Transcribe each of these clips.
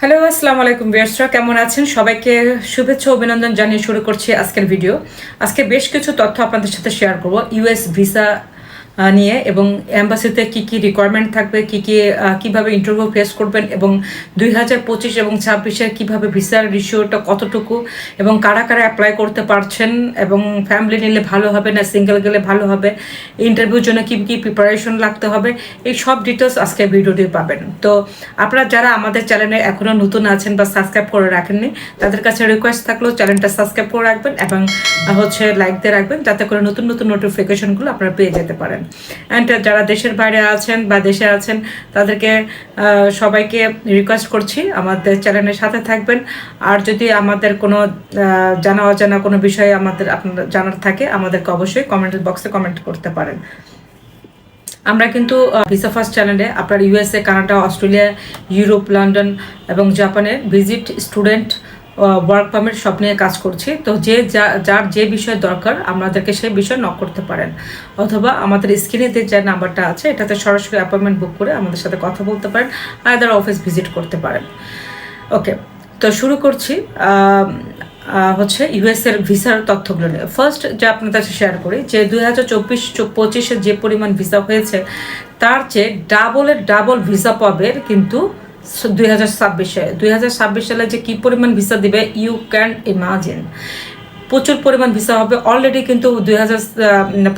Hello আসসালামু আলাইকুম বিয়ার্সরা কেমন আছেন? সবাইকে শুভেচ্ছা অভিনন্দন জানিয়ে শুরু করছি আজকের ভিডিও আজকে বেশ কিছু তথ্য আপনাদের সাথে শেয়ার করব। ইউএস ভিসা নিয়ে এবং অ্যাম্বাসিতে কি কি রিকোয়ারমেন্ট থাকবে, কি কি কীভাবে ইন্টারভিউ ফেস করবেন এবং দুই হাজার পঁচিশ এবং ছাব্বিশে কীভাবে ভিসার রিসিওটা কতটুকু এবং কারা কারা অ্যাপ্লাই করতে পারছেন এবং ফ্যামিলি নিলে ভালো হবে না সিঙ্গেল গেলে ভালো হবে ইন্টারভিউর জন্য কী কী প্রিপারেশন লাগতে হবে, এই সব ডিটেলস আজকে ভিডিওটি পাবেন। তো আপনারা যারা আমাদের চ্যানেলে এখনও নতুন আছেন বা সাবস্ক্রাইব করে রাখেননি, তাদের কাছে রিকোয়েস্ট থাকলেও চ্যানেলটা সাবস্ক্রাইব করে রাখবেন এবং হচ্ছে লাইক দিয়ে রাখবেন, যাতে করে নতুন নতুন নোটিফিকেশনগুলো আপনারা পেয়ে যেতে পারেন। অ্যান্ড যারা দেশের বাইরে আছেন বা দেশে আছেন, তাদেরকে সবাইকে রিকোয়েস্ট করছি আমাদের চ্যানেলের সাথে থাকবেন। আর যদি আমাদের কোনো জানা অজানা কোনো বিষয়ে আমাদের আপনার জানার থাকে, আমাদেরকে অবশ্যই কমেন্ট বক্সে কমেন্ট করতে পারেন। আমরা কিন্তু ভিসা ফার্স্ট চ্যানেলে আপনার USA Canada Australia Europe London এবং জাপানের ভিজিট স্টুডেন্ট ওয়ার্ক পারমিট সব নিয়ে কাজ করছি। তো যে যার যে বিষয় দরকার, আমাদেরকে সেই বিষয় নক করতে পারেন। অথবা আমাদের স্ক্রিনে যে নাম্বারটা আছে, এটাতে সরাসরি অ্যাপয়েন্টমেন্ট বুক করে আমাদের সাথে কথা বলতে পারেন আদার অফিস ভিজিট করতে পারেন। ওকে তো শুরু করছি হচ্ছে ইউএস এর ভিসার তথ্যগুলো নিয়ে। ফার্স্ট যে আপনাদের কাছে শেয়ার করি, যে দুই হাজার চব্বিশ পঁচিশে যে পরিমাণ ভিসা হয়েছে, তার চেয়ে ডাবলের ডাবল ভিসা পাবে কিন্তু দুই হাজার ছাব্বিশে। দুই হাজার ছাব্বিশ সালে যে কি পরিমাণ ভিসা দিবে ইউ ক্যান ইমাজিন প্রচুর পরিমাণ ভিসা হবে। অলরেডি কিন্তু দুই হাজার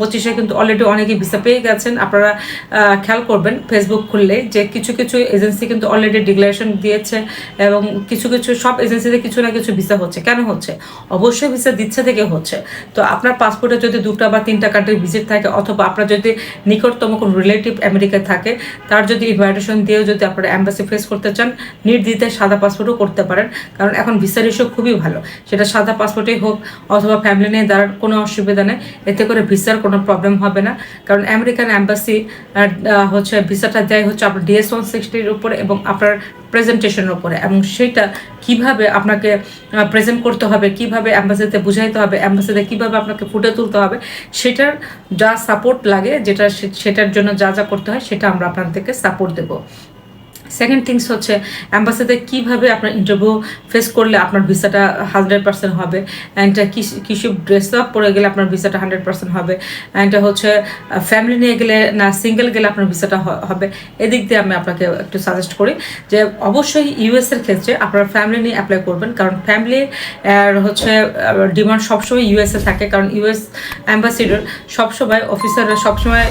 পঁচিশে কিন্তু অলরেডি অনেকেই ভিসা পেয়ে গেছেন। আপনারা খেয়াল করবেন ফেসবুক খুললে যে কিছু কিছু এজেন্সি কিন্তু অলরেডি ডিক্লারেশন দিয়েছে এবং কিছু কিছু সব এজেন্সিতে কিছু না কিছু ভিসা হচ্ছে। কেন হচ্ছে? অবশ্যই ভিসা দিচ্ছে থেকে হচ্ছে। তো আপনার পাসপোর্টে যদি দুটো বা তিনটা কান্ট্রি ভিজিট থাকে অথবা আপনার যদি নিকটতম কোনো রিলেটিভ আমেরিকায় থাকে, তার যদি ইনভাইটেশন দিয়েও যদি আপনারা অ্যাম্বাসি ফেস করতে চান, নির্দ্বিধায় সাদা পাসপোর্টও করতে পারেন। কারণ এখন ভিসার ইস্যু খুবই ভালো। সেটা সাদা পাসপোর্টেই হোক অথবা ফ্যামিলি নিয়ে দাঁড়ার কোনো অসুবিধা নেই। এতে করে ভিসার কোনো প্রবলেম হবে না। কারণ আমেরিকান অ্যাম্বাসি হচ্ছে ভিসাটা দেয় হচ্ছে আপনার ডিএস ওয়ান সিক্সটির উপরে এবং আপনার প্রেজেন্টেশনের উপরে। এবং সেটা কীভাবে আপনাকে প্রেজেন্ট করতে হবে, কীভাবে অ্যাম্বাসিতে বুঝাইতে হবে অ্যাম্বাসিতে কীভাবে আপনাকে ফুটে তুলতে হবে, সেটার যা সাপোর্ট লাগে, যেটা সেটার জন্য যা যা করতে হয়, সেটা আমরা আপনাদেরকে সাপোর্ট দেবো। সেকেন্ড থিংস হচ্ছে অ্যাম্বাসিতে কীভাবে আপনার ইন্টারভিউ ফেস করলে আপনার ভিসাটা হান্ড্রেড পার্সেন্ট হবে? অ্যান্ড কিছু ড্রেস আপ পরে গেলে আপনার ভিসাটা হান্ড্রেড পার্সেন্ট হবে? অ্যান্ড হচ্ছে ফ্যামিলি নিয়ে গেলে না সিঙ্গেল গেলে আপনার ভিসাটা হবে? এদিক দিয়ে আমি আপনাকে একটু সাজেস্ট করি যে, অবশ্যই ইউএসের ক্ষেত্রে আপনার ফ্যামিলি নিয়ে অ্যাপ্লাই করবেন। কারণ ফ্যামিলি হচ্ছে ডিমান্ড সবসময় ইউএসএ থাকে। কারণ ইউএস অ্যাম্বাসিডর সবসময় অফিসাররা সবসময়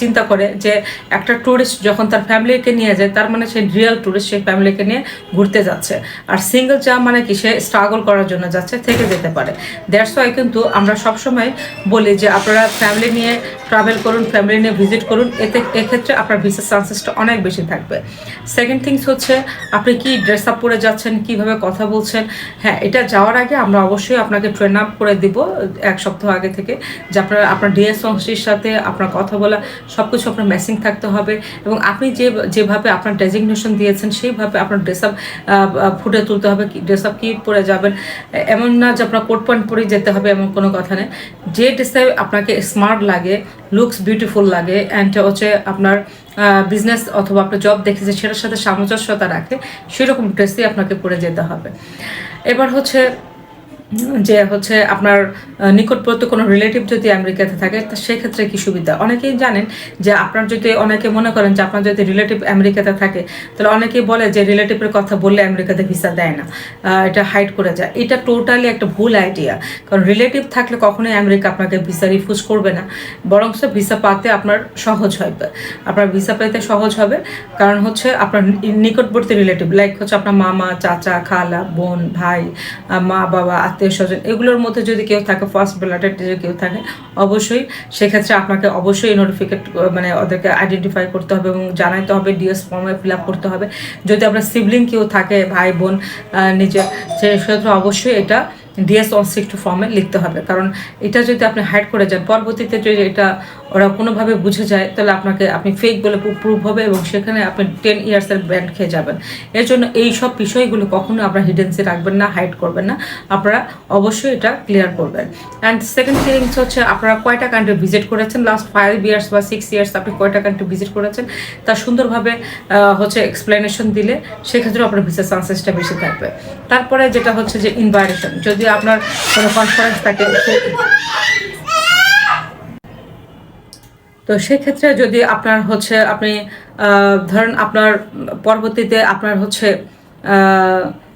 চিন্তা করে যে, একটা ট্যুরিস্ট যখন তার ফ্যামিলিকে নিয়ে যায়, তার মানে সে রিয়েল ট্যুরিস্ট সেই ফ্যামিলিকে নিয়ে ঘুরতে যাচ্ছে। আর সিঙ্গেল যা মানে কি? সে স্ট্রাগল করার জন্য যাচ্ছে, থেকে যেতে পারে। দ্যাটস ওয়াই কিন্তু আমরা সবসময় বলি যে আপনারা ফ্যামিলি নিয়ে ট্রাভেল করুন ফ্যামিলি নিয়ে ভিজিট করুন, এতে এক্ষেত্রে আপনার ভিসার চান্সেসটা অনেক বেশি থাকবে। সেকেন্ড থিংস হচ্ছে, আপনি কি ড্রেস আপ পরে যাচ্ছেন, কীভাবে কথা বলছেন? হ্যাঁ এটা যাওয়ার আগে আমরা অবশ্যই আপনাকে ট্রেন আপ করে দিব এক সপ্তাহ আগে থেকে, যে আপনার আপনার ডিএস অংশটির সাথে আপনার কথা বলা সব কিছু আপনার ম্যাচিং থাকতে হবে। এবং আপনি যে, যেভাবে আপনার ডেজিগনেশন দিয়েছেন, সেইভাবে আপনার ড্রেস আপ ফুটে তুলতে হবে ড্রেস আপ কী পরে যাবেন? এমন না যে আপনার কোট প্যান্ট পরেই যেতে হবে, এমন কোনো কথা নেই। যে ড্রেসে আপনাকে স্মার্ট লাগে লুকস বিউটিফুল লাগে অ্যান্ড হচ্ছে আপনার বিজনেস অথবা আপনার জব দেখেছে, সেটার সাথে সামঞ্জস্যতা রাখে, সেরকম ড্রেসই আপনাকে পরে যেতে হবে। এবার হচ্ছে যে হচ্ছে আপনার নিকটবর্তী কোনো রিলেটিভ যদি আমেরিকাতে থাকে, তা সেক্ষেত্রে কি সুবিধা? অনেকেই জানেন যে আপনার যদি, অনেকে মনে করেন যে আপনার যদি রিলেটিভ আমেরিকাতে থাকে, তাহলে অনেকেই বলে যে রিলেটিভের কথা বললে আমেরিকাতে ভিসা দেয় না। এটা হাইড করে যায়। এটা টোটালি একটা ভুল আইডিয়া কারণ রিলেটিভ থাকলে কখনোই আমেরিকা আপনাকে ভিসা রিফিউজ করবে না। বরং সে ভিসা পাতে আপনার সহজ হবে আপনার ভিসা পেতে সহজ হবে। কারণ হচ্ছে আপনার নিকটবর্তী রিলেটিভ লাইক হচ্ছে আপনার মামা, চাচা, খালা, বোন, ভাই মা, বাবা আত্মীয় স্বজন, এগুলোর মধ্যে যদি কেউ থাকে ফার্স্ট ব্লাডের যদি কেউ থাকে, অবশ্যই সেক্ষেত্রে আপনাকে অবশ্যই নোটিফিকেট মানে ওদেরকে আইডেন্টিফাই করতে হবে এবং জানাইতে হবে ডিএস ফর্মে ফিল আপ করতে হবে। যদি আপনার সিবলিং কেউ থাকে, ভাই, বোন নিজের সেক্ষেত্রে অবশ্যই এটা ডিএস ওয়ান সিক্সটি ফর্মে লিখতে হবে। কারণ এটা যদি আপনি হাইড করে যান, পরবর্তীতে যদি এটা ওরা কোনোভাবে বুঝে যায়, তাহলে আপনাকে, আপনি ফেক বলে প্রুভ হবে এবং সেখানে আপনি টেন ইয়ার্সের ব্যান্ড খেয়ে যাবেন। এর জন্য এই সব বিষয়গুলো কখনো আপনারা হিডেন্সি রাখবেন না হাইড করবেন না। আপনারা অবশ্যই এটা ক্লিয়ার করবেন। অ্যান্ড সেকেন্ড থিংস হচ্ছে, আপনারা কয়টা কান্ট্রি ভিজিট করেছেন? লাস্ট ফাইভ ইয়ার্স বা সিক্স ইয়ার্স আপনি কয়টা কান্ট্রি ভিজিট করেছেন? তা সুন্দরভাবে হচ্ছে এক্সপ্লেনেশন দিলে সেক্ষেত্রেও আপনার ভিসা চান্সেসটা বেশি থাকবে। তারপরে যেটা হচ্ছে যে ইনভাইটেশন যদি আপনার কোনো কনফারেন্স থাকে তো সেক্ষেত্রে যদি আপনার হচ্ছে আপনি ধরেন আপনার পরবর্তীতে আপনার হচ্ছে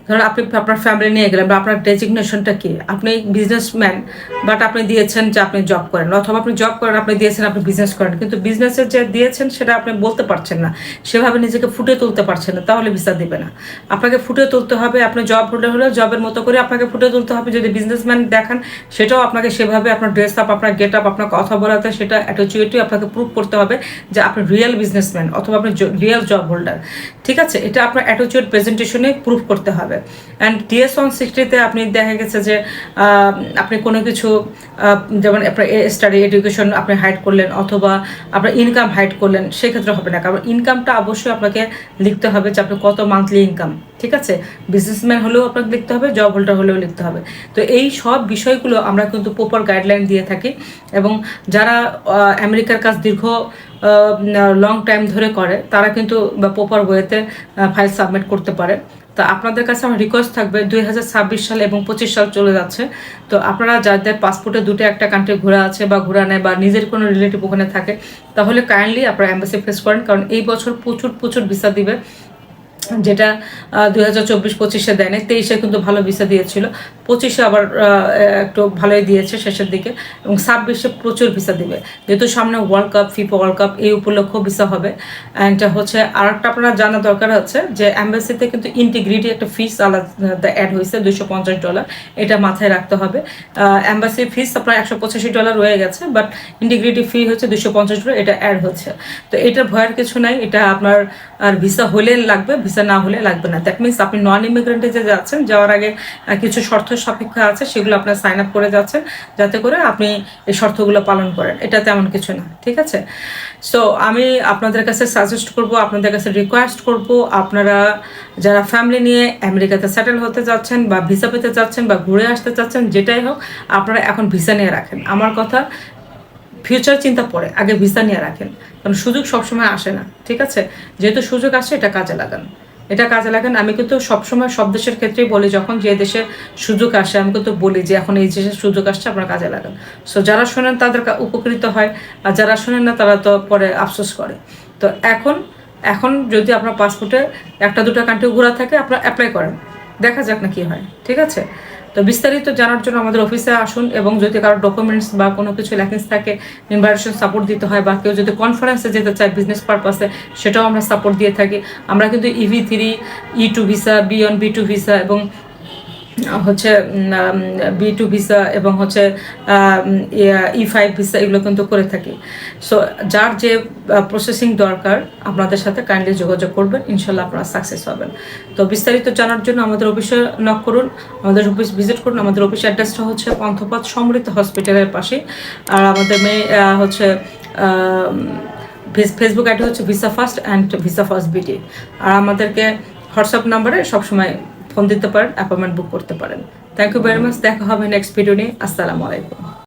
ধরেন আপনি আপনার ফ্যামিলি নিয়ে গেলেন বা আপনার ডেজিগনেশনটা কি? আপনি বিজনেসম্যান বাট আপনি দিয়েছেন যে আপনি জব করেন, অথবা আপনি জব করেন, আপনি দিয়েছেন, আপনি বিজনেস করেন, কিন্তু বিজনেসের যে দিয়েছেন সেটা আপনি বলতে পারছেন না। সেভাবে নিজেকে ফুটে তুলতে পারছেন না, তাহলে ভিসা দিবে না। আপনাকে ফুটে তুলতে হবে, আপনি জব হলে হলে জবের মতো করে আপনাকে ফুটে তুলতে হবে, যদি বিজনেসম্যান দেখান, সেটাও আপনাকে সেভাবে আপনার ড্রেস আপ আপনার গেট আপ আপনার কথা বলাতে সেটা অ্যাটিচিউডই আপনাকে প্রুভ করতে হবে যে আপনি রিয়েল বিজনেসম্যান অথবা আপনি রিয়েল জব হোল্ডার ঠিক আছে? এটা আপনার অ্যাটিচিউড প্রেজেন্টেশনে প্রুভ করতে হবে। অ্যান্ড ডিএস ওয়ান সিক্সটিতে আপনি দেখা গেছে যে আপনি কোনো কিছু যেমন আপনার স্টাডি এডুকেশন আপনি হাইড করলেন অথবা আপনার ইনকাম হাইড করলেন, সেক্ষেত্রে হবে না। কারণ ইনকামটা অবশ্যই আপনাকে লিখতে হবে যে আপনি কত মান্থলি ইনকাম ঠিক আছে? বিজনেসম্যান হলেও আপনাকে লিখতে হবে জব হোল্ডার হলেও লিখতে হবে। তো এই সব বিষয়গুলো আমরা কিন্তু প্রপার গাইডলাইন দিয়ে থাকি এবং যারা আমেরিকার কাজ দীর্ঘ লং টাইম ধরে করে, তারা কিন্তু প্রপার ওয়েতে ফাইল সাবমিট করতে পারে। তা আপনাদের কাছে আমার রিকোয়েস্ট থাকবে দুই হাজার ছাব্বিশ সাল এবং পঁচিশ সাল চলে যাচ্ছে। তো আপনারা যাদের পাসপোর্টে দুটো একটা কান্ট্রি ঘোরা আছে বা ঘোরা নেয় বা নিজের কোনো রিলেটিভ ওখানে থাকে, তাহলে কাইন্ডলি আপনারা অ্যাম্বাসি ফেস করেন, কারণ এই বছর প্রচুর প্রচুর ভিসা দিবে। যেটা দুই হাজার চব্বিশ পঁচিশে দেয়নি, তেইশে কিন্তু ভালো ভিসা দিয়েছিল। পঁচিশে আবার একটু ভালোই দিয়েছে শেষের দিকে এবং ছাব্বিশে প্রচুর ভিসা দিবে। যেহেতু সামনে world cup FIFA world cup এই উপলক্ষ ভিসা হবে। অ্যান্ড হচ্ছে আর একটা আপনারা জানা দরকার হচ্ছে যে অ্যাম্বাসিতে কিন্তু ইন্টিগ্রিটি একটা ফিস আলাদা অ্যাড হয়েছে, দুইশো পঞ্চাশ ডলার এটা মাথায় রাখতে হবে। অ্যাম্বাসির ফিস আপনার একশো পঁচাশি ডলার রয়ে গেছে বাট ইন্টিগ্রিটি ফি হচ্ছে দুশো পঞ্চাশ ডলার এটা অ্যাড হচ্ছে। তো এটা ভয়ের কিছু নাই, এটা আপনার আর ভিসা হলে লাগবে, ভিসা না হলে লাগবে না। দ্যাট মিনস আপনি নন ইমিগ্রেন্টে যে যাচ্ছেন, যাওয়ার আগে কিছু শর্ত সাপেক্ষ আছে, সেগুলো আপনার সাইন আপ করে যাচ্ছেন, যাতে করে আপনি এই শর্তগুলো পালন করেন। এটা তেমন কিছু না, ঠিক আছে? সো আমি আপনাদের কাছে সাজেস্ট করব, আপনাদের কাছে রিকোয়েস্ট করব, আপনারা যারা ফ্যামিলি নিয়ে আমেরিকাতে সেটেল হতে যাচ্ছেন বা ভিসা পেতে যাচ্ছেন বা ঘুরে আসতে চাচ্ছেন, যেটাই হোক, আপনারা এখন ভিসা নিয়ে রাখেন। আমার কথা ফিউচার চিন্তা পরে, আগে ভিসা নিয়ে রাখেন। কারণ সুযোগ সবসময় আসে না, ঠিক আছে? যেহেতু সুযোগ আসে, এটা কাজে লাগান। এটা কাজে লাগান আমি কিন্তু সবসময় সব দেশের ক্ষেত্রেই বলি, যখন যে দেশে সুযোগ আসে, আমি কিন্তু বলি যে এখন এই দেশের সুযোগ আসছে, আপনার কাজে লাগান সো যারা শোনেন তাদের উপকৃত হয়, আর যারা শোনেন না তারা তো পরে আফসোস করে। তো এখন এখন যদি আপনার পাসপোর্টে একটা, দুটো কান্ট্রি ঘোরা থাকে, আপনারা অ্যাপ্লাই করেন। দেখা যাক না কী হয়, ঠিক আছে? তো বিস্তারিত জানার জন্য আমাদের অফিসে আসুন এবং যদি কারও ডকুমেন্টস বা কোনো কিছু ল্যাকিংস থাকে ইনভাইটেশন সাপোর্ট দিতে হয় বা কেউ যদি কনফারেন্সে যেতে চায় বিজনেস পারপাসে সেটাও আমরা সাপোর্ট দিয়ে থাকি। আমরা কিন্তু EB three E two visa B one B two visa এবং হচ্ছে বি টু ভিসা এবং হচ্ছে ই ফাইভ ভিসা এগুলো কিন্তু করে থাকি। সো যার যে প্রসেসিং দরকার, আপনাদের সাথে কাইন্ডলি যোগাযোগ করবেন, ইনশাল্লাহ আপনারা সাকসেস হবেন। তো বিস্তারিত জানার জন্য আমাদের অফিসে নক করুন, আমাদের অফিস ভিজিট করুন, আমাদের অফিস অ্যাড্রেসটা হচ্ছে পন্থপথ সমৃদ্ধ হসপিটালের পাশে। আর আমাদের মেয়ে হচ্ছে ফেসবুক আইডি হচ্ছে visa first and visa first BT আর আমাদেরকে হোয়াটসঅ্যাপ নাম্বারে সবসময় ফোন দিতে পারেন অ্যাপয়েন্টমেন্ট বুক করতে পারেন। থ্যাংক ইউ ভেরি মাচ দেখা হবে নেক্সট ভিডিও নিয়ে। আসসালামু আলাইকুম।